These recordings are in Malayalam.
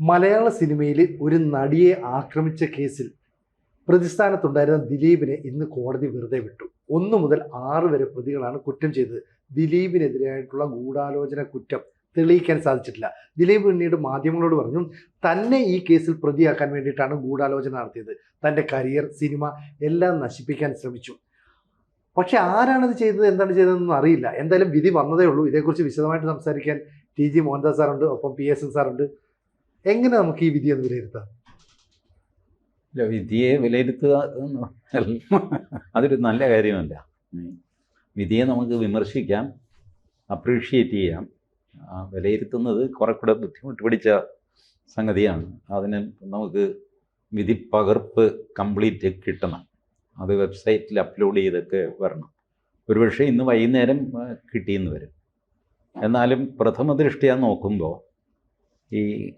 മലയാള സിനിമയിൽ ഒരു നടിയെ ആക്രമിച്ച കേസിൽ പ്രതിസ്ഥാനത്തുണ്ടായിരുന്ന ദിലീപിനെ ഇന്ന് കോടതി വെറുതെ വിട്ടു. ഒന്ന് മുതൽ ആറ് വരെ പ്രതികളാണ് കുറ്റം ചെയ്തത്. ദിലീപിനെതിരായിട്ടുള്ള ഗൂഢാലോചന കുറ്റം തെളിയിക്കാൻ സാധിച്ചിട്ടില്ല. ദിലീപ് പിന്നീട് മാധ്യമങ്ങളോട് പറഞ്ഞു തന്നെ ഈ കേസിൽ പ്രതിയാക്കാൻ വേണ്ടിയിട്ടാണ് ഗൂഢാലോചന നടത്തിയത്. തന്റെ കരിയർ സിനിമ എല്ലാം നശിപ്പിക്കാൻ ശ്രമിച്ചു. പക്ഷെ ആരാണത് ചെയ്തത്? എന്താണ് ചെയ്തതെന്നൊന്നും അറിയില്ല. എന്തായാലും വിധി വന്നതേ ഉള്ളൂ. ഇതേക്കുറിച്ച് വിശദമായിട്ട് സംസാരിക്കാൻ ടി ജി മോഹൻദാസ് സാറുണ്ട് ഒപ്പം പി എസ് എൻ സാറുണ്ട്. എങ്ങനെ നമുക്ക് ഈ വിധിയെ വിലയിരുത്താം? ഇല്ല വിധിയെ വിലയിരുത്തുക അതൊരു നല്ല കാര്യമല്ല. വിധിയെ നമുക്ക് വിമർശിക്കാം അപ്രീഷിയേറ്റ് ചെയ്യാം. വിലയിരുത്തുന്നത് കുറെ കൂടെ ബുദ്ധിമുട്ട് പിടിച്ച സംഗതിയാണ്. അതിന് നമുക്ക് വിധി പകർപ്പ് കംപ്ലീറ്റ് കിട്ടണം. അത് വെബ്സൈറ്റിൽ അപ്ലോഡ് ചെയ്തൊക്കെ വരണം. ഒരുപക്ഷെ ഇന്ന് വൈകുന്നേരം കിട്ടിയെന്ന് വരും. എന്നാലും പ്രഥമ ദൃഷ്ടിയാ നോക്കുമ്പോൾ ഈ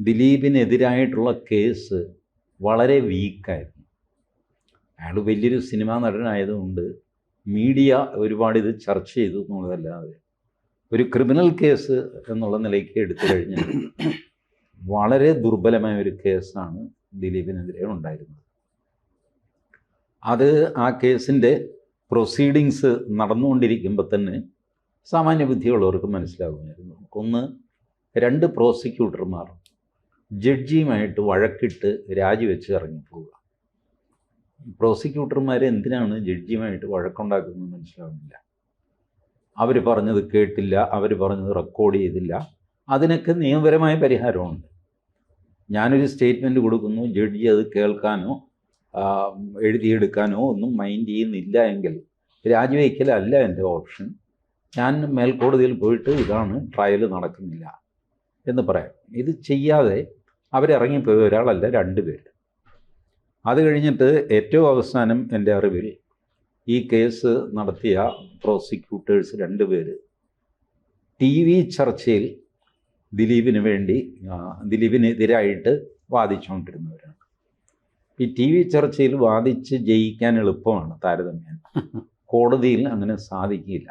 ദിലീപിനെതിരായിട്ടുള്ള കേസ് വളരെ വീക്കായിരുന്നു. അയാൾ വലിയൊരു സിനിമാ നടനായതുകൊണ്ട് മീഡിയ ഒരുപാട് ഇത് ചർച്ച ചെയ്തു എന്നുള്ളതല്ലാതെ ഒരു ക്രിമിനൽ കേസ് എന്നുള്ള നിലയ്ക്ക് എടുത്തു കഴിഞ്ഞാൽ വളരെ ദുർബലമായ ഒരു കേസാണ് ദിലീപിനെതിരെ ഉണ്ടായിരുന്നത്. അത് ആ കേസിന്റെ പ്രൊസീഡിങ്സ് നടന്നുകൊണ്ടിരിക്കുമ്പോൾ തന്നെ സാമാന്യ ബുദ്ധിയുള്ളവർക്ക് മനസ്സിലാകുമായിരുന്നു. ഒന്ന് രണ്ട് പ്രോസിക്യൂട്ടർമാർ ജഡ്ജിയുമായിട്ട് വഴക്കിട്ട് രാജിവെച്ച് ഇറങ്ങിപ്പോവുക പ്രോസിക്യൂട്ടർമാർ എന്തിനാണ് ജഡ്ജിയുമായിട്ട് വഴക്കുണ്ടാക്കുന്നത് മനസ്സിലാവുന്നില്ല. അവർ പറഞ്ഞത് കേട്ടില്ല അവർ പറഞ്ഞത് റെക്കോർഡ് ചെയ്തില്ല. അതിനൊക്കെ നിയമപരമായ പരിഹാരമുണ്ട്. ഞാനൊരു സ്റ്റേറ്റ്മെന്റ് കൊടുക്കുന്നു ജഡ്ജി അത് കേൾക്കാനോ എഴുതിയെടുക്കാനോ ഒന്നും മൈൻഡ് ചെയ്യുന്നില്ല എങ്കിൽ രാജിവെക്കലല്ല എന്റെ ഓപ്ഷൻ ഞാൻ മേൽക്കോടതിയിൽ പോയിട്ട് ഇതാണ് ട്രയൽ നടക്കുന്നില്ല എന്ന് പറയാം. ഇത് ചെയ്യാതെ അവരിറങ്ങിപ്പോയ ഒരാളല്ല രണ്ട് പേര്. അത് കഴിഞ്ഞിട്ട് ഏറ്റവും അവസാനം എന്റെ അറിവിൽ ഈ കേസ് നടത്തിയ പ്രോസിക്യൂട്ടേഴ്സ് രണ്ട് പേര്. ടി വി ചർച്ചയിൽ ദിലീപിന് വേണ്ടി ദിലീപിനെതിരായിട്ട് വാദിച്ചുകൊണ്ടിരുന്നവരാണ്. ഈ ടി വി ചർച്ചയിൽ വാദിച്ച് ജയിക്കാൻ എളുപ്പമാണ് താരതമ്യം കോടതിയിൽ അങ്ങനെ സാധിക്കില്ല.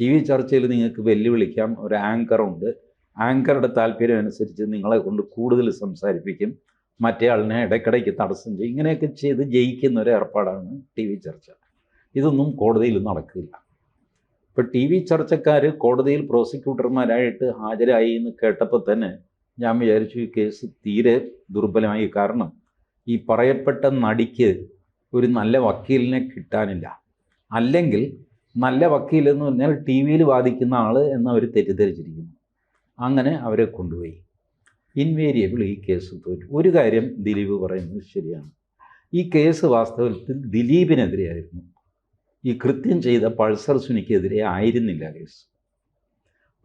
ടി വി ചർച്ചയിൽ നിങ്ങൾക്ക് വെല്ലുവിളിക്കാം ഒരു ആങ്കറുണ്ട്. ആങ്കറുടെ താല്പര്യം അനുസരിച്ച് നിങ്ങളെ കൊണ്ട് കൂടുതൽ സംസാരിപ്പിക്കും. മറ്റേ ആളിനെ ഇടയ്ക്കിടയ്ക്ക് തടസ്സം ചെയ്യും. ഇങ്ങനെയൊക്കെ ചെയ്ത് ജയിക്കുന്ന ഒരു ഏർപ്പാടാണ് ടി വി ചർച്ച. ഇതൊന്നും കോടതിയിൽ നടക്കില്ല. ഇപ്പോൾ ടി വി ചർച്ചക്കാർ കോടതിയിൽ പ്രോസിക്യൂട്ടർമാരായിട്ട് ഹാജരായി എന്ന് കേട്ടപ്പോൾ തന്നെ ഞാൻ വിചാരിച്ചു ഈ കേസ് തീരെ ദുർബലമായി. കാരണം ഈ പറയപ്പെട്ട നടിക്ക് ഒരു നല്ല വക്കീലിനെ കിട്ടാനില്ല. അല്ലെങ്കിൽ നല്ല വക്കീലെന്ന് പറഞ്ഞാൽ ടി വിയിൽ വാദിക്കുന്ന ആൾ എന്നവർ തെറ്റിദ്ധരിച്ചിരിക്കുന്നു. അങ്ങനെ അവരെ കൊണ്ടുപോയി. ഇൻവേരിയബിൾ ഈ കേസ് തോറ്റു. ഒരു കാര്യം ദിലീപ് പറയുന്നത് ശരിയാണ്. ഈ കേസ് വാസ്തവത്തിൽ ദിലീപിനെതിരെയായിരുന്നു. ഈ കൃത്യം ചെയ്ത പൾസർ സുനിക്കെതിരെ ആയിരുന്നില്ല കേസ്.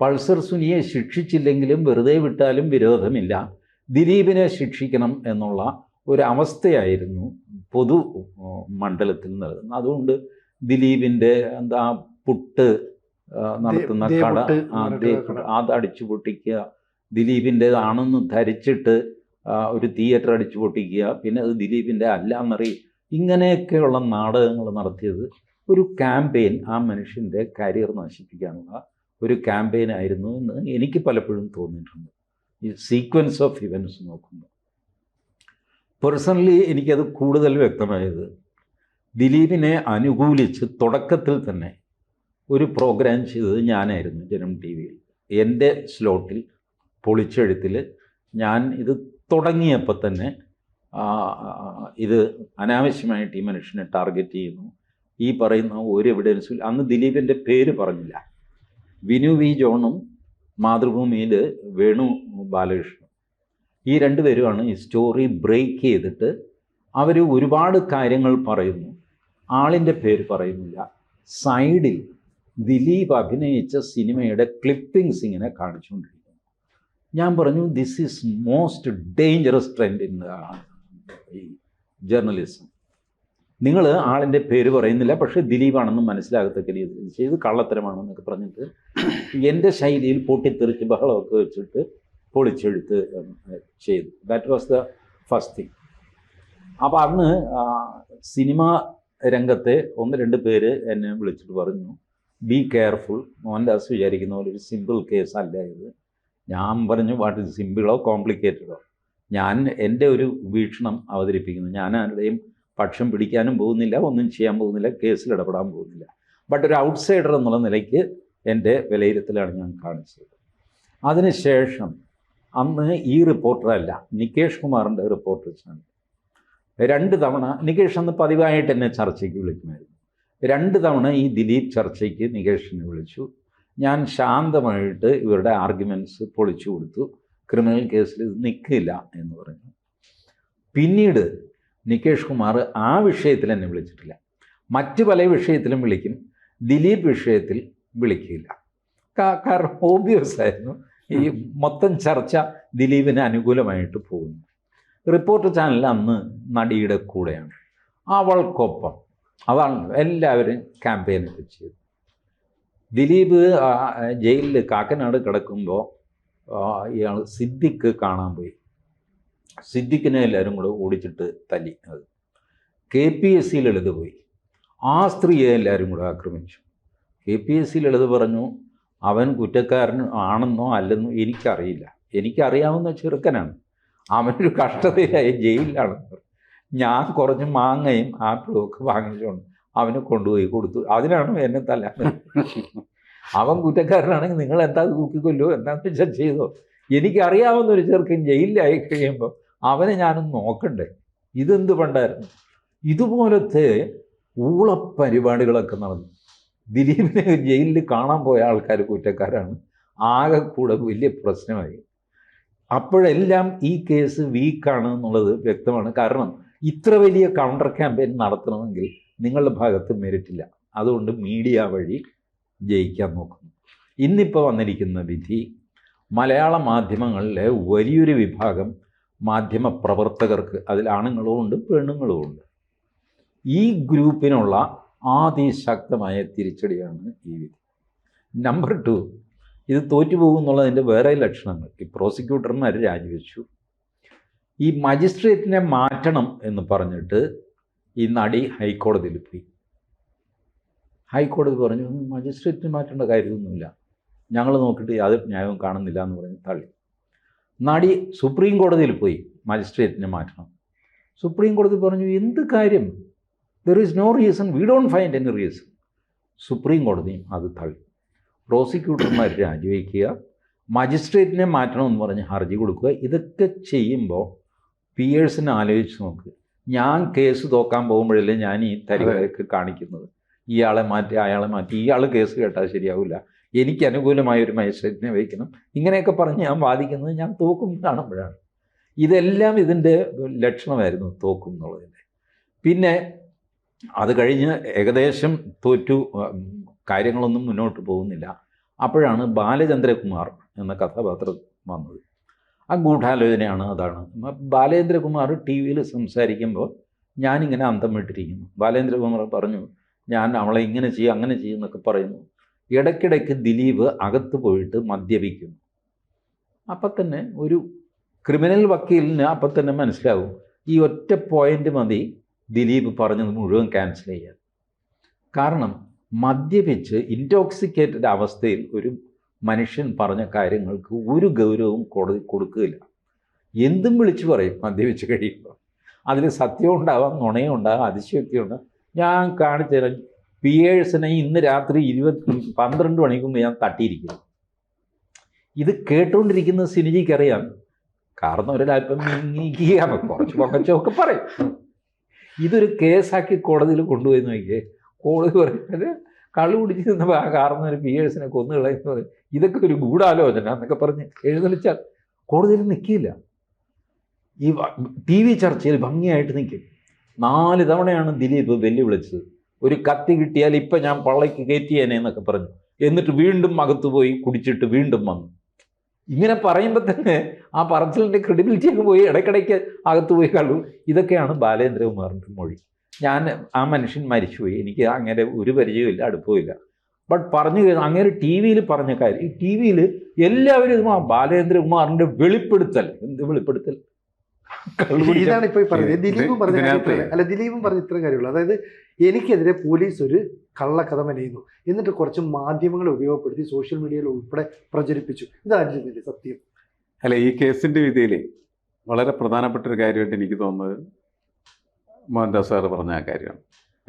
പൾസർ സുനിയെ ശിക്ഷിച്ചില്ലെങ്കിലും വെറുതെ വിട്ടാലും വിരോധമില്ല. ദിലീപിനെ ശിക്ഷിക്കണം എന്നുള്ള ഒരു അവസ്ഥയായിരുന്നു പൊതു മണ്ഡലത്തിൽ നിലനിന്നത് അതുകൊണ്ട് ദിലീപിന്റെ എന്താ പുട്ട് നടത്തുന്ന കട. അത് അടിച്ചു പൊട്ടിക്കുക. ദിലീപിന്റെതാണെന്ന് ധരിച്ചിട്ട് ഒരു തിയേറ്റർ അടിച്ചു പൊട്ടിക്കുക. പിന്നെ അത് ദിലീപിന്റെ അല്ല എന്നറിയും ഇങ്ങനെയൊക്കെയുള്ള നാടകങ്ങൾ നടത്തിയത് ഒരു ക്യാമ്പയിൻ ആ മനുഷ്യന്റെ കരിയർ നശിപ്പിക്കാനുള്ള ഒരു ക്യാമ്പയിൻ ആയിരുന്നു എന്ന് എനിക്ക് പലപ്പോഴും തോന്നിയിട്ടുണ്ട്. ഈ സീക്വൻസ് ഓഫ് ഇവന്റ്സ് നോക്കുമ്പോൾ. പേഴ്സണലി എനിക്കത് കൂടുതൽ വ്യക്തമായത് ദിലീപിനെ അനുകൂലിച്ച് തുടക്കത്തിൽ തന്നെ ഒരു പ്രോഗ്രാം ചെയ്തത് ഞാനായിരുന്നു ജനം ടി വിയിൽ എന്റെ സ്ലോട്ടിൽ പൊളിച്ചെഴുത്തിൽ ഞാൻ ഇത് തുടങ്ങിയപ്പോൾ തന്നെ ഇത് അനാവശ്യമായിട്ട് ഈ മനുഷ്യനെ ടാർഗറ്റ് ചെയ്യുന്നു. ഈ പറയുന്ന ഒരു എവിഡൻസും അന്ന് ദിലീപിന്റെ പേര് പറഞ്ഞില്ല. വിനു വി ജോണും മാതൃഭൂമിയിൽ വേണു ബാലകൃഷ്ണൻ ഈ രണ്ടുപേരുമാണ് ഈ സ്റ്റോറി ബ്രേക്ക് ചെയ്തിട്ട് അവർ ഒരുപാട് കാര്യങ്ങൾ പറയുന്നു. ആളിന്റെ പേര് പറയുന്നില്ല. സൈഡിൽ ദിലീപ് അഭിനയിച്ച സിനിമയുടെ ക്ലിപ്പിംഗ്സ് ഇങ്ങനെ കാണിച്ചുകൊണ്ടിരിക്കുന്നു. ഞാൻ പറഞ്ഞു this is most dangerous trend in ഈ ജേർണലിസം നിങ്ങൾ ആളിന്റെ പേര് പറയുന്നില്ല പക്ഷേ ദിലീപാണെന്ന് മനസ്സിലാകത്തക്ക രീതിയിൽ ചെയ്ത് കള്ളത്തരമാണെന്നൊക്കെ പറഞ്ഞിട്ട് എന്റെ ശൈലിയിൽ പൊട്ടിത്തെറിച്ച് ബഹളമൊക്കെ വെച്ചിട്ട് പൊളിച്ചെടുത്ത് ചെയ്തു. That was the first thing അപ്പോൾ അന്ന് സിനിമ രംഗത്തെ ഒന്ന് രണ്ട് പേര് എന്നെ വിളിച്ചിട്ട് പറഞ്ഞു ബി കെയർഫുൾ മോഹൻദാസ് വിചാരിക്കുന്ന പോലെ ഒരു സിമ്പിൾ കേസ് അല്ല ഇത്. ഞാൻ പറഞ്ഞു വാട്ട് ഇസ് സിമ്പിളോ കോംപ്ലിക്കേറ്റഡോ ഞാൻ എന്റെ ഒരു വീക്ഷണം അവതരിപ്പിക്കുന്നു. ഞാൻ ആരുടെയും പക്ഷം പിടിക്കാനും പോകുന്നില്ല ഒന്നും ചെയ്യാൻ പോകുന്നില്ല കേസിൽ ഇടപെടാൻ പോകുന്നില്ല. ബട്ട് ഒരു ഔട്ട്സൈഡർ എന്നുള്ള നിലയ്ക്ക് എന്റെ വിലയിരുത്തലാണ് ഞാൻ കാണിച്ചത്. അതിനുശേഷം അന്ന് ഈ റിപ്പോർട്ടറല്ല നികേഷ് കുമാറിന്റെ റിപ്പോർട്ടർ ചാനൽ രണ്ട് തവണ നികേഷ് അന്ന് പതിവായിട്ട് എന്നെ ചർച്ചയ്ക്ക് വിളിക്കുമായിരുന്നു. രണ്ട് തവണ ഈ ദിലീപ് ചർച്ചയ്ക്ക് നികേഷിനെ വിളിച്ചു. ഞാൻ ശാന്തമായിട്ട് ഇവരുടെ ആർഗ്യുമെന്റ്സ് പൊളിച്ചു കൊടുത്തു. ക്രിമിനൽ കേസിൽ ഇത് നിൽക്കില്ല എന്ന് പറഞ്ഞു. പിന്നീട് നികേഷ് കുമാർ ആ വിഷയത്തിൽ എന്നെ വിളിച്ചിട്ടില്ല. മറ്റ് പല വിഷയത്തിലും വിളിക്കും. ദിലീപ് വിഷയത്തിൽ വിളിക്കില്ല. കാരണം ഓബിയസ് ആയിരുന്നു. ഈ മൊത്തം ചർച്ച ദിലീപിന് അനുകൂലമായിട്ട് പോകുന്നു. റിപ്പോർട്ട് ചാനൽ അന്ന് നടിയുടെ കൂടെയാണ്. അവൾക്കൊപ്പം. അതാണ് എല്ലാവരും ക്യാമ്പയിനൊക്കെ ചെയ്തു ദിലീപ് ജയിലിൽ കാക്കനാട് കിടക്കുമ്പോൾ ഇയാൾ സിദ്ദിഖ് കാണാൻ പോയി. സിദ്ദിഖിനെ എല്ലാവരും കൂടെ ഓടിച്ചിട്ട് തല്ലി. അത് K P S C Lalith പോയി. ആ സ്ത്രീയെ എല്ലാവരും കൂടെ ആക്രമിച്ചു. K P S C Lalith പറഞ്ഞു അവൻ കുറ്റക്കാരൻ ആണെന്നോ അല്ലെന്നോ എനിക്കറിയില്ല. എനിക്കറിയാവുന്ന ചെറുക്കനാണ്. അവനൊരു കഷ്ടതയായി പറഞ്ഞു. ഞാൻ കുറച്ച് മാങ്ങയും ആപ്പിളും ഒക്കെ വാങ്ങിച്ചുകൊണ്ട് അവന് കൊണ്ടുപോയി കൊടുത്തു. അതിനാണ് എന്നെ തല അവൻ കുറ്റക്കാരനാണെങ്കിൽ നിങ്ങൾ എന്താ തൂക്കിക്കൊല്ലോ എന്താന്ന് വെച്ചാൽ ചെയ്തോ? എനിക്കറിയാവുന്ന ഒരു ചെറുക്കൻ ജയിലിലായി കഴിയുമ്പോൾ അവനെ ഞാനും നോക്കണ്ടേ? ഇതെന്ത് പണ്ടായിരുന്നു? ഇതുപോലത്തെ ഊളപ്പരിപാടികളൊക്കെ നടന്നു. ദിലീപിനെ ജയിലിൽ കാണാൻ പോയ ആൾക്കാർ കുറ്റക്കാരാണ്. ആകെ കൂടെ വലിയ പ്രശ്നമായി. അപ്പോഴെല്ലാം ഈ കേസ് വീക്കാണ് എന്നുള്ളത് വ്യക്തമാണ്. കാരണം ഇത്ര വലിയ കൗണ്ടർ ക്യാമ്പയിൻ നടത്തണമെങ്കിൽ നിങ്ങളുടെ ഭാഗത്ത് മെരിറ്റില്ല അതുകൊണ്ട് മീഡിയ വഴി ജയിക്കാൻ നോക്കുന്നു. ഇന്നിപ്പോൾ വന്നിരിക്കുന്ന വിധി മലയാള മാധ്യമങ്ങളിലെ വലിയൊരു വിഭാഗം മാധ്യമ പ്രവർത്തകർക്ക് അതിൽ ആണുങ്ങളും ഉണ്ട് പെണ്ണുങ്ങളും ഉണ്ട്. ഈ ഗ്രൂപ്പിനുള്ള ആതിശക്തമായ തിരിച്ചടിയാണ് ഈ വിധി. നമ്പർ ടു ഇത് തോറ്റുപോകും എന്നുള്ളതിന്റെ വേറെ ലക്ഷണങ്ങൾ. ഈ പ്രോസിക്യൂട്ടർമാർ രാജിവെച്ചു. ഈ മജിസ്ട്രേറ്റിനെ മാറ്റണം എന്ന് പറഞ്ഞിട്ട് ഈ നടി ഹൈക്കോടതിയിൽ പോയി. ഹൈക്കോടതി പറഞ്ഞു മജിസ്ട്രേറ്റിന് മാറ്റേണ്ട കാര്യമൊന്നുമില്ല. ഞങ്ങൾ നോക്കിയിട്ട് യാതൊരു ന്യായവും കാണുന്നില്ല എന്ന് പറഞ്ഞ് തള്ളി. നടി സുപ്രീം കോടതിയിൽ പോയി മജിസ്ട്രേറ്റിനെ മാറ്റണം. സുപ്രീം കോടതി പറഞ്ഞു എന്ത് കാര്യം? There is no reason we don't find any reason supreme കോടതിയും അത് തള്ളി. പ്രോസിക്യൂട്ടർമാർ രാജിവെക്കുക മജിസ്ട്രേറ്റിനെ മാറ്റണമെന്ന് പറഞ്ഞ് ഹർജി കൊടുക്കുക ഇതൊക്കെ ചെയ്യുമ്പോൾ പിയേഴ്സിനെ ആലോചിച്ച് നോക്ക്. ഞാൻ കേസ് തോക്കാൻ പോകുമ്പോഴല്ലേ ഞാൻ ഈ തരികൾക്ക് കാണിക്കുന്നത്. ഇയാളെ മാറ്റി അയാളെ മാറ്റി ഇയാൾ കേസ് കേട്ടാൽ ശരിയാവില്ല എനിക്ക് അനുകൂലമായ ഒരു മജിസ്ട്രേറ്റിനെ വയ്ക്കണം ഇങ്ങനെയൊക്കെ പറഞ്ഞ് ഞാൻ വാദിക്കുന്നത് ഞാൻ തോക്കും കാണുമ്പോഴാണ്. ഇതെല്ലാം ഇതിന്റെ ലക്ഷണമായിരുന്നു തോക്കും എന്നുള്ളതിന്റെ. പിന്നെ അത് കഴിഞ്ഞ് ഏകദേശം തോറ്റു കാര്യങ്ങളൊന്നും മുന്നോട്ട് പോകുന്നില്ല. അപ്പോഴാണ് ബാലചന്ദ്രകുമാർ എന്ന കഥാപാത്രം വന്നത്. ആ ഗൂഢാലോചനയാണ് അതാണ്. ബാലേന്ദ്രകുമാർ ടി വിയിൽ സംസാരിക്കുമ്പോൾ ഞാനിങ്ങനെ അന്തം വിട്ടിരിക്കുന്നു ബാലേന്ദ്രകുമാർ പറഞ്ഞു ഞാൻ അവളെ ഇങ്ങനെ ചെയ്യും അങ്ങനെ ചെയ്യും എന്നൊക്കെ പറയുന്നു. ഇടയ്ക്കിടയ്ക്ക് ദിലീപ് അകത്ത് പോയിട്ട് മദ്യപിക്കുന്നു. അപ്പം തന്നെ ഒരു ക്രിമിനൽ വക്കീലിന് അപ്പം തന്നെ മനസ്സിലാവും ഈ ഒറ്റ പോയിന്റ് മതി ദിലീപ് പറഞ്ഞത് മുഴുവൻ ക്യാൻസൽ ചെയ്യാൻ. കാരണം മദ്യപിച്ച് ഇന്റോക്സിക്കേറ്റഡ് അവസ്ഥയിൽ ഒരു മനുഷ്യൻ പറഞ്ഞ കാര്യങ്ങൾക്ക് ഒരു ഗൗരവവും കൊടു കൊടുക്കുകയില്ല. എന്തും വിളിച്ചു പറയും മദ്യപിച്ച് കഴിയുമ്പോൾ അതിൽ സത്യം ഉണ്ടാവാം നുണയും ഉണ്ടാവാം അതിശയോക്തി ഉണ്ടാവും ഞാൻ കാണിച്ചു തരാം പിയേഴ്സിനെ ഇന്ന് രാത്രി ഇരുപത്തി പന്ത്രണ്ട് മണിക്ക് മുമ്പ് ഞാൻ തട്ടിയിരിക്കുന്നു. ഇത് കേട്ടുകൊണ്ടിരിക്കുന്ന സിനിജിക്കറിയാം കാരണം അല്പം നീങ്ങിക്കുകയാണ് കുറച്ച് പൊക്കച്ചൊക്കെ പറയും. ഇതൊരു കേസാക്കി കോടതിയിൽ കൊണ്ടുപോയി നോക്കിയേ. കോടതി പറയുന്നത് കള്ളു കുടിച്ച് ആ ഒരു പിയേഴ്സിനെ കൊന്നു കളയുന്നത്. ഇതൊക്കെ ഒരു ഗൂഢാലോചന എന്നൊക്കെ പറഞ്ഞ് എഴുന്നള്ളിച്ചാൽ കോടതിയിൽ നിൽക്കില്ല ഈ ടി വി ചർച്ചയിൽ ഭംഗിയായിട്ട് നിൽക്കും നാല് തവണയാണ് ദിലീപ് വെല്ലുവിളിച്ചത്. ഒരു കത്തി കിട്ടിയാൽ ഇപ്പം ഞാൻ പള്ളയ്ക്ക് കയറ്റിയേനെ എന്നൊക്കെ പറഞ്ഞു. എന്നിട്ട് വീണ്ടും അകത്ത് പോയി കുടിച്ചിട്ട് വീണ്ടും വന്നു. ഇങ്ങനെ പറയുമ്പോൾ തന്നെ ആ പറച്ചിലിന്റെ ക്രെഡിബിലിറ്റി അങ്ങ് പോയി. ഇടയ്ക്കിടയ്ക്ക് അകത്ത് പോയി കള്ളു ഇതൊക്കെയാണ് ബാലേന്ദ്രകുമാറിന്റെ മൊഴി. ഞാൻ ആ മനുഷ്യൻ മരിച്ചുപോയി. എനിക്ക് അങ്ങനെ ഒരു പരിചയമില്ല അടുപ്പമില്ല ബട്ട് പറഞ്ഞു കഴിഞ്ഞാൽ അങ്ങനെ ടി വിയിൽ പറഞ്ഞ കാര്യം ഈ ടി വിയിൽ എല്ലാവരും ഇത് ആ ബാലേന്ദ്രകുമാറിന്റെ വെളിപ്പെടുത്തൽ. എന്ത് വെളിപ്പെടുത്തൽ? ഇതാണ് ഇപ്പൊ ഈ പറഞ്ഞത്. ദിലീപും പറഞ്ഞ അല്ല ദിലീപും പറഞ്ഞ ഇത്രയും കാര്യമുള്ളൂ. അതായത് എനിക്കെതിരെ പോലീസ് ഒരു കള്ളക്കഥ മെനയുന്നു. എന്നിട്ട് കുറച്ച് മാധ്യമങ്ങളെ ഉപയോഗപ്പെടുത്തി സോഷ്യൽ മീഡിയയിൽ ഉൾപ്പെടെ പ്രചരിപ്പിച്ചു. ഇതായിരുന്നില്ലേ സത്യം. അല്ല ഈ കേസിന്റെ വിധിയിൽ വളരെ പ്രധാനപ്പെട്ട ഒരു കാര്യമായിട്ട് എനിക്ക് തോന്നുന്നത് മോഹൻദാസ് സാറ് പറഞ്ഞ ആ കാര്യമാണ്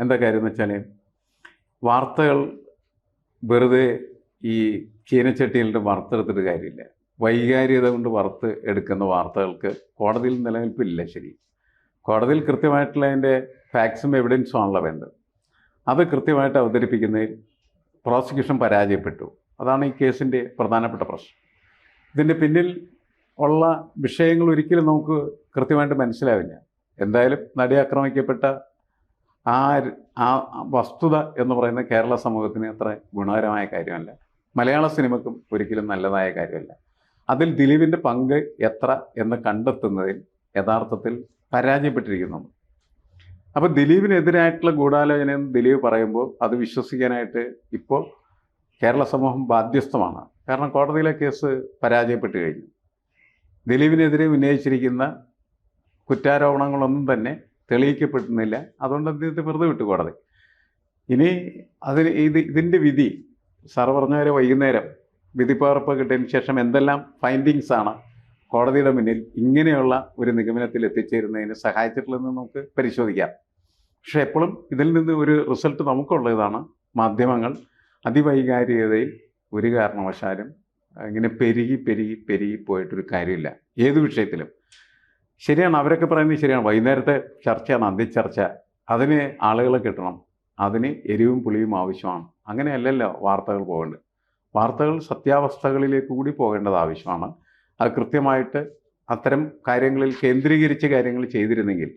എന്താ കാര്യം എന്ന് വെച്ചാൽ വാർത്തകൾ വെറുതെ ഈ ചീനച്ചട്ടിയിലിട്ട് വറുത്തെടുത്തിട്ട് കാര്യമില്ല. വൈകാരികത കൊണ്ട് വറുത്ത് എടുക്കുന്ന വാർത്തകൾക്ക് കോടതിയിൽ നിലനിൽപ്പില്ല ശരി. കോടതിയിൽ കൃത്യമായിട്ടുള്ള അതിന്റെ ഫാക്ട്സും എവിഡൻസും ആണല്ലോ വേണ്ടത്. അത് കൃത്യമായിട്ട് അവതരിപ്പിക്കുന്നതിൽ പ്രോസിക്യൂഷൻ പരാജയപ്പെട്ടു. അതാണ് ഈ കേസിന്റെ പ്രധാനപ്പെട്ട പ്രശ്നം. ഇതിന്റെ പിന്നിൽ ഉള്ള വിഷയങ്ങൾ ഒരിക്കലും നമുക്ക് കൃത്യമായിട്ട് മനസ്സിലാവില്ല. എന്തായാലും നടി ആക്രമിക്കപ്പെട്ട ആ ആ വസ്തുത എന്ന് പറയുന്ന കേരള സമൂഹത്തിന് അത്ര ഗുണകരമായ കാര്യമല്ല. മലയാള സിനിമക്കും ഒരിക്കലും നല്ലതായ കാര്യമല്ല. അതിൽ ദിലീപിന്റെ പങ്ക് എത്ര എന്ന് കണ്ടെത്തുന്നതിൽ യഥാർത്ഥത്തിൽ പരാജയപ്പെട്ടിരിക്കുന്നു. അപ്പോൾ ദിലീപിനെതിരായിട്ടുള്ള ഗൂഢാലോചന എന്ന് ദിലീപ് പറയുമ്പോൾ അത് വിശ്വസിക്കാനായിട്ട് ഇപ്പോൾ കേരള സമൂഹം ബാധ്യസ്ഥമാണ്. കാരണം കോടതിയിലെ കേസ് പരാജയപ്പെട്ട് കഴിഞ്ഞു. ദിലീപിനെതിരെ ഉന്നയിച്ചിരിക്കുന്ന കുറ്റാരോപണങ്ങളൊന്നും തന്നെ തെളിയിക്കപ്പെടുന്നില്ല. അതുകൊണ്ട് അദ്ദേഹത്തെ വെറുതെ വിട്ടു കോടതി. ഇനി അതിന് ഇത് ഇതിന്റെ വിധി സാർ പറഞ്ഞ വൈകുന്നേരം വിധി വിധിപ്പകർപ്പ് കിട്ടിയതിന് ശേഷം എന്തെല്ലാം ഫൈൻഡിങ്സ് ആണ് കോടതിയുടെ മുന്നിൽ ഇങ്ങനെയുള്ള ഒരു നിഗമനത്തിൽ എത്തിച്ചേരുന്നതിന് സഹായിച്ചിട്ടുള്ളതെന്ന് നമുക്ക് പരിശോധിക്കാം. പക്ഷേ എപ്പോഴും ഇതിൽ നിന്ന് ഒരു റിസൾട്ട് നമുക്കുള്ളതാണ് മാധ്യമങ്ങൾ അതിവൈകാരികതയിൽ ഒരു കാരണവശാലും ഇങ്ങനെ പെരുകി പെരുകി പെരുകി പോയിട്ടൊരു കാര്യമില്ല. ഏത് വിഷയത്തിലും. ശരിയാണ് അവരൊക്കെ പറയുന്നത് ശരിയാണ്. വൈകുന്നേരത്തെ ചർച്ചയാണ് അന്തിച്ചർച്ച അതിന് ആളുകളെ കിട്ടണം. അതിന് എരിവും പുളിയും ആവശ്യമാണ്. അങ്ങനെയല്ലല്ലോ വാർത്തകൾ പോകേണ്ടത്. വാർത്തകൾ സത്യാവസ്ഥകളിലേക്ക് കൂടി പോകേണ്ടത് ആവശ്യമാണ്. അത് കൃത്യമായിട്ട് അത്തരം കാര്യങ്ങളിൽ കേന്ദ്രീകരിച്ച് കാര്യങ്ങൾ ചെയ്തിരുന്നെങ്കിൽ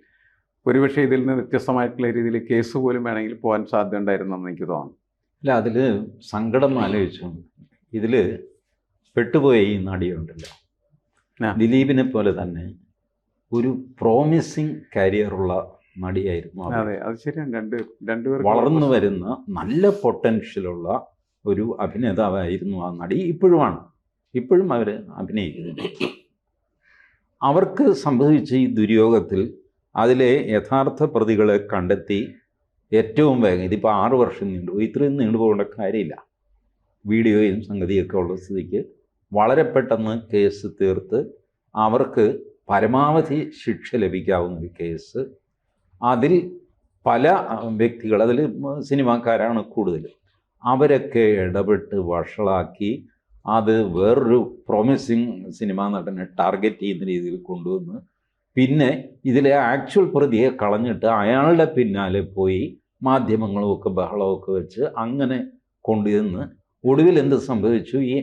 ഒരുപക്ഷെ ഇതിൽ നിന്ന് വ്യത്യസ്തമായിട്ടുള്ള രീതിയിൽ കേസ് പോലും വേണമെങ്കിൽ പോകാൻ സാധ്യത ഉണ്ടായിരുന്നെന്ന് എനിക്ക് തോന്നുന്നു. അല്ല അതിൽ സങ്കടം ആലോചിച്ചു. ഇതിൽ പെട്ടുപോയ ഈ നടിയുണ്ടല്ലോ. ദിലീപിനെ പോലെ തന്നെ ഒരു പ്രോമിസിങ് കരിയറുള്ള നടിയായിരുന്നു. അതെ അത് ശരിയാണ്. രണ്ട് രണ്ടുപേർ വളർന്നു വരുന്ന നല്ല പൊട്ടൻഷ്യലുള്ള ഒരു അഭിനേതാവായിരുന്നു ആ നടി ഇപ്പോഴുമാണ്. ഇപ്പോഴും അവർ അഭിനയിക്കുന്നുണ്ട് അവർക്ക് സംഭവിച്ച ഈ ദുര്യോഗത്തിൽ അതിലെ യഥാർത്ഥ പ്രതികളെ കണ്ടെത്തി ഏറ്റവും വേഗം ഇതിപ്പോൾ ആറു വർഷം നീണ്ടുപോയി ഇത്രയും നീണ്ടുപോകേണ്ട കാര്യമില്ല. വീഡിയോയും സംഗതിയൊക്കെ ഉള്ള സ്ഥിതിക്ക് വളരെ പെട്ടെന്ന് കേസ് തീർത്ത് അവർക്ക് പരമാവധി ശിക്ഷ ലഭിക്കാവുന്ന ഒരു കേസ്. അതിൽ പല വ്യക്തികൾ അതിൽ സിനിമാക്കാരാണ് കൂടുതൽ. അവരൊക്കെ ഇടപെട്ട് വഷളാക്കി അത് വേറൊരു പ്രോമിസിങ് സിനിമാ നടനെ ടാർഗറ്റ് ചെയ്യുന്ന രീതിയിൽ കൊണ്ടുവന്ന് പിന്നെ ഇതിലെ ആക്ച്വൽ പ്രതിയെ കളഞ്ഞിട്ട് അയാളുടെ പിന്നാലെ പോയി മാധ്യമങ്ങളും ഒക്കെ ബഹളമൊക്കെ വെച്ച് അങ്ങനെ കൊണ്ടുവന്ന് ഒടുവിൽ എന്ത് സംഭവിച്ചു? ഈ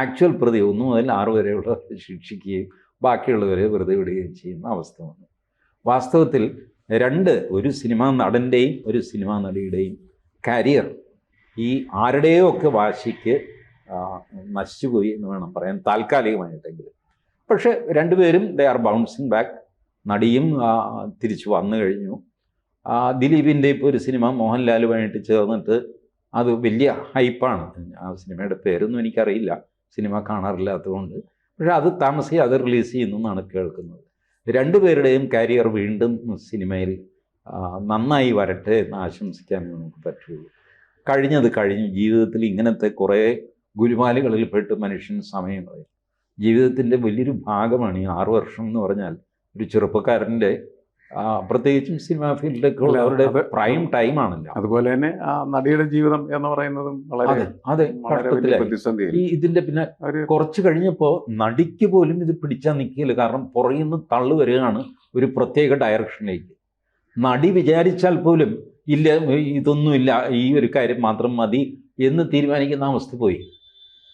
ആക്ച്വൽ പ്രതി ഒന്നും മുതൽ ആറ് വരെയുള്ള ശിക്ഷിക്കുകയും ബാക്കിയുള്ളവരെ വെറുതെ വിടുകയും ചെയ്യുന്ന അവസ്ഥ വന്നു. വാസ്തവത്തിൽ രണ്ട് ഒരു സിനിമാ നടന്റെയും ഒരു സിനിമാ നടിയുടെയും കരിയർ ഈ ആരുടെയോ ഒക്കെ വാശിക്ക് നശിച്ചുപോയി എന്ന് വേണം പറയാൻ താൽക്കാലികമായിട്ടെങ്കിലും. പക്ഷെ രണ്ടുപേരും ദേ ആർ ബൗൺസിങ് ബാക്ക് നടിയും തിരിച്ചു വന്നു കഴിഞ്ഞു. ദിലീപിന്റെ ഇപ്പോൾ ഒരു സിനിമ മോഹൻലാലുമായിട്ട് ചേർന്നിട്ട് അത് വലിയ ഹൈപ്പാണ് ആ സിനിമയുടെ പേരൊന്നും എനിക്കറിയില്ല. സിനിമ കാണാറില്ലാത്തതുകൊണ്ട്. പക്ഷേ അത് താമസിച്ച് അത് റിലീസ് ചെയ്യുന്നു എന്നാണ് കേൾക്കുന്നത്. രണ്ടുപേരുടെയും കരിയർ വീണ്ടും സിനിമയിൽ നന്നായി വരട്ടെ എന്ന് ആശംസിക്കാൻ നമുക്ക് പറ്റുള്ളൂ. കഴിഞ്ഞത് കഴിഞ്ഞു. ജീവിതത്തിൽ ഇങ്ങനത്തെ കുറേ ഗുരുമാലുകളിൽ പെട്ട് മനുഷ്യൻ സമയം ജീവിതത്തിന്റെ വലിയൊരു ഭാഗമാണ് ഈ ആറു വർഷം എന്ന് പറഞ്ഞാൽ ഒരു ചെറുപ്പക്കാരന്റെ പ്രത്യേകിച്ചും സിനിമാ ഫീൽഡിലൊക്കെ അവരുടെ പ്രൈം ടൈം ആണല്ലോ അതുപോലെ തന്നെ ആ നടിയുടെ ജീവിതം എന്ന് പറയുന്നതും വളരെ അതെ പ്രതിസന്ധി ഈ ഇതിന്റെ പിന്നെ കുറച്ച് കഴിഞ്ഞപ്പോൾ നടിക്ക് പോലും ഇത് പിടിച്ചാൽ നിൽക്കില്ല. കാരണം പുറകിൽ നിന്ന് തള്ളു വരികയാണ് ഒരു പ്രത്യേക ഡയറക്ഷനിലേക്ക് നടി വിചാരിച്ചാൽ പോലും ഇല്ല ഇതൊന്നുമില്ല ഈ ഒരു കാര്യം മാത്രം മതി എന്ന് തീരുമാനിക്കുന്ന അവസ്ഥ പോയി.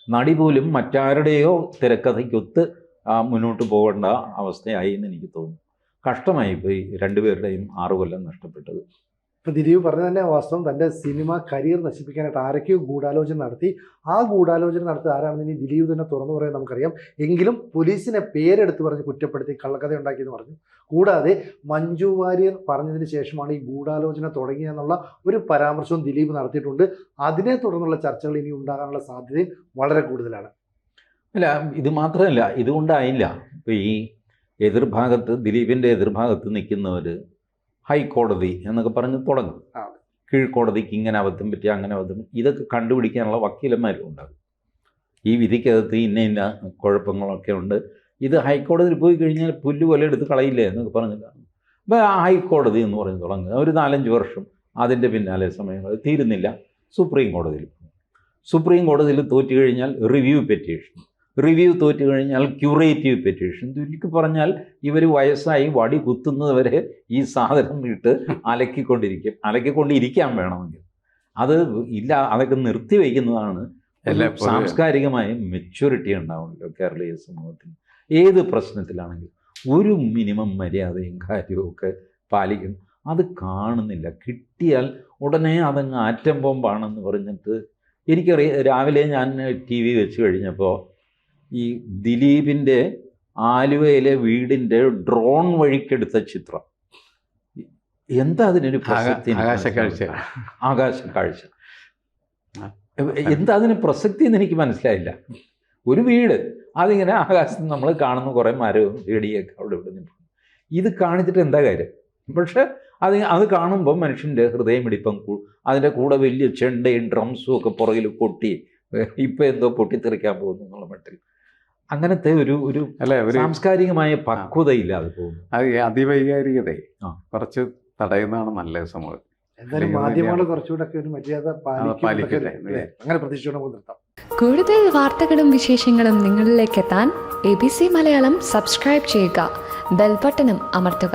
നടി പോലും മറ്റാരുടെയോ തിരക്കഥയ്ക്കൊത്ത് മുന്നോട്ട് പോകേണ്ട അവസ്ഥയായി എന്ന് എനിക്ക് തോന്നുന്നു. കഷ്ടമായി പോയി രണ്ടുപേരുടെയും ആറു കൊല്ലം നഷ്ടപ്പെട്ടത്. ഇപ്പം ദിലീപ് പറഞ്ഞ തന്നെ വാസ്തവം തന്റെ സിനിമ കരിയർ നശിപ്പിക്കാനായിട്ട് ആരൊക്കെയോ ഗൂഢാലോചന നടത്തി. ആ ഗൂഢാലോചന നടത്തി ആരാണെന്ന് ഇനി ദിലീപ് തന്നെ തുറന്നു പറയാൻ നമുക്കറിയാം. എങ്കിലും പോലീസിനെ പേരെടുത്ത് പറഞ്ഞ് കുറ്റപ്പെടുത്തി കള്ളക്കഥ ഉണ്ടാക്കിയെന്ന് പറഞ്ഞു. കൂടാതെ മഞ്ജു വാര്യർ പറഞ്ഞതിന് ശേഷമാണ് ഈ ഗൂഢാലോചന തുടങ്ങിയെന്നുള്ള ഒരു പരാമർശവും ദിലീപ് നടത്തിയിട്ടുണ്ട്. അതിനെ തുടർന്നുള്ള ചർച്ചകൾ ഇനി ഉണ്ടാകാനുള്ള സാധ്യതയും വളരെ കൂടുതലാണ്. അല്ല ഇത് മാത്രമല്ല ഇതുകൊണ്ടായില്ല. ഈ എതിർഭാഗത്ത് ദിലീപിന്റെ എതിർഭാഗത്ത് നിൽക്കുന്നവർ ഹൈക്കോടതി എന്നൊക്കെ പറഞ്ഞ് തുടങ്ങും. കീഴ്ക്കോടതിക്ക് ഇങ്ങനെ അബദ്ധം പറ്റി അങ്ങനെ അബദ്ധം. ഇതൊക്കെ കണ്ടുപിടിക്കാനുള്ള വക്കീലന്മാരും ഉണ്ടാകും. ഈ വിധിക്കകത്ത് ഇന്ന ഇന്ന കുഴപ്പങ്ങളൊക്കെ ഉണ്ട്. ഇത് ഹൈക്കോടതിയിൽ പോയി കഴിഞ്ഞാൽ പുല്ല് പോലെ എടുത്ത് കളയില്ലേ എന്നൊക്കെ പറഞ്ഞ് കാണും. അപ്പോൾ ആ ഹൈക്കോടതി എന്ന് പറഞ്ഞ് തുടങ്ങുക ഒരു നാലഞ്ച് വർഷം അതിന്റെ പിന്നാലെ സമയങ്ങൾ തീരുന്നില്ല. സുപ്രീം കോടതിയിൽ സുപ്രീം കോടതിയിൽ തോറ്റു കഴിഞ്ഞാൽ റിവ്യൂ പെറ്റീഷൻ. റിവ്യൂ തോറ്റു കഴിഞ്ഞാൽ ക്യൂറേറ്റീവ് പെറ്റീഷൻ. ചുരുക്കി പറഞ്ഞാൽ ഇവർ വയസ്സായി വടി കുത്തുന്നതുവരെ ഈ സാധനം ഇട്ട് അലക്കിക്കൊണ്ടിരിക്കും. അലക്കിക്കൊണ്ടിരിക്കാൻ വേണമെങ്കിൽ. അത് ഇല്ല അതൊക്കെ നിർത്തി വയ്ക്കുന്നതാണ് സാംസ്കാരികമായ മെച്യൂരിറ്റി ഉണ്ടാവുമല്ലോ കേരളീയ സമൂഹത്തിന്. ഏത് പ്രശ്നത്തിലാണെങ്കിലും ഒരു മിനിമം മര്യാദയും കാര്യവും ഒക്കെ പാലിക്കണം അത് കാണുന്നില്ല. കിട്ടിയാൽ ഉടനെ അതങ്ങ് ആറ്റം ബോംബാണെന്ന് പറഞ്ഞിട്ട് എനിക്കറിയാം രാവിലെ ഞാൻ ടി വി വെച്ച് കഴിഞ്ഞപ്പോൾ ഈ ദിലീപിന്റെ ആലുവയിലെ വീടിന്റെ ഡ്രോൺ വഴിക്കെടുത്ത ചിത്രം. എന്താ അതിനൊരു പ്രസക്തി? ആകാശ ആകാശക്കാഴ്ച. ആകാശ ആകാശക്കാഴ്ച. എന്താ അതിന് പ്രസക്തി എന്ന് എനിക്ക് മനസ്സിലായില്ല. ഒരു വീട് അതിങ്ങനെ ആകാശത്ത് നമ്മൾ കാണുന്ന കുറേ മരവും ചെടിയൊക്കെ അവിടെ ഇവിടെ നിന്ന് ഇത് കാണിച്ചിട്ട് എന്താ കാര്യം? പക്ഷെ അത് അത് കാണുമ്പോൾ മനുഷ്യന്റെ ഹൃദയമിടിപ്പം കൂ അതിന്റെ കൂടെ വലിയ ചെണ്ടയും ഡ്രംസും ഒക്കെ പുറകിൽ പൊട്ടി ഇപ്പം എന്തോ പൊട്ടിത്തെറിക്കാൻ പോകുന്നു എന്നുള്ള മട്ടിൽ. അങ്ങനത്തെ ഒരു ഒരു അല്ല ഒരു സാംസ്കാരികമായ പക്വതയില്ലാതെ പോകുന്നു അത് അതിവൈകാരികതയെ കുറച്ച് തടയുന്നതാണ് നല്ല സമൂഹം എന്തായാലും മാധ്യമങ്ങൾ കുറച്ചുകൂടെ ഒക്കെ ഒരു മര്യാദ പാലിക്കട്ടെ. അങ്ങനെ പ്രതീക്ഷിച്ചുകൊണ്ട് നമുക്ക് നിർത്താം. കൂടുതൽ വാർത്തകളും വിശേഷങ്ങളും നിങ്ങളിലേക്ക് എത്താൻ A B C Malayalam subscribe ചെയ്യുക. ബെൽബട്ടനും അമർത്തുക.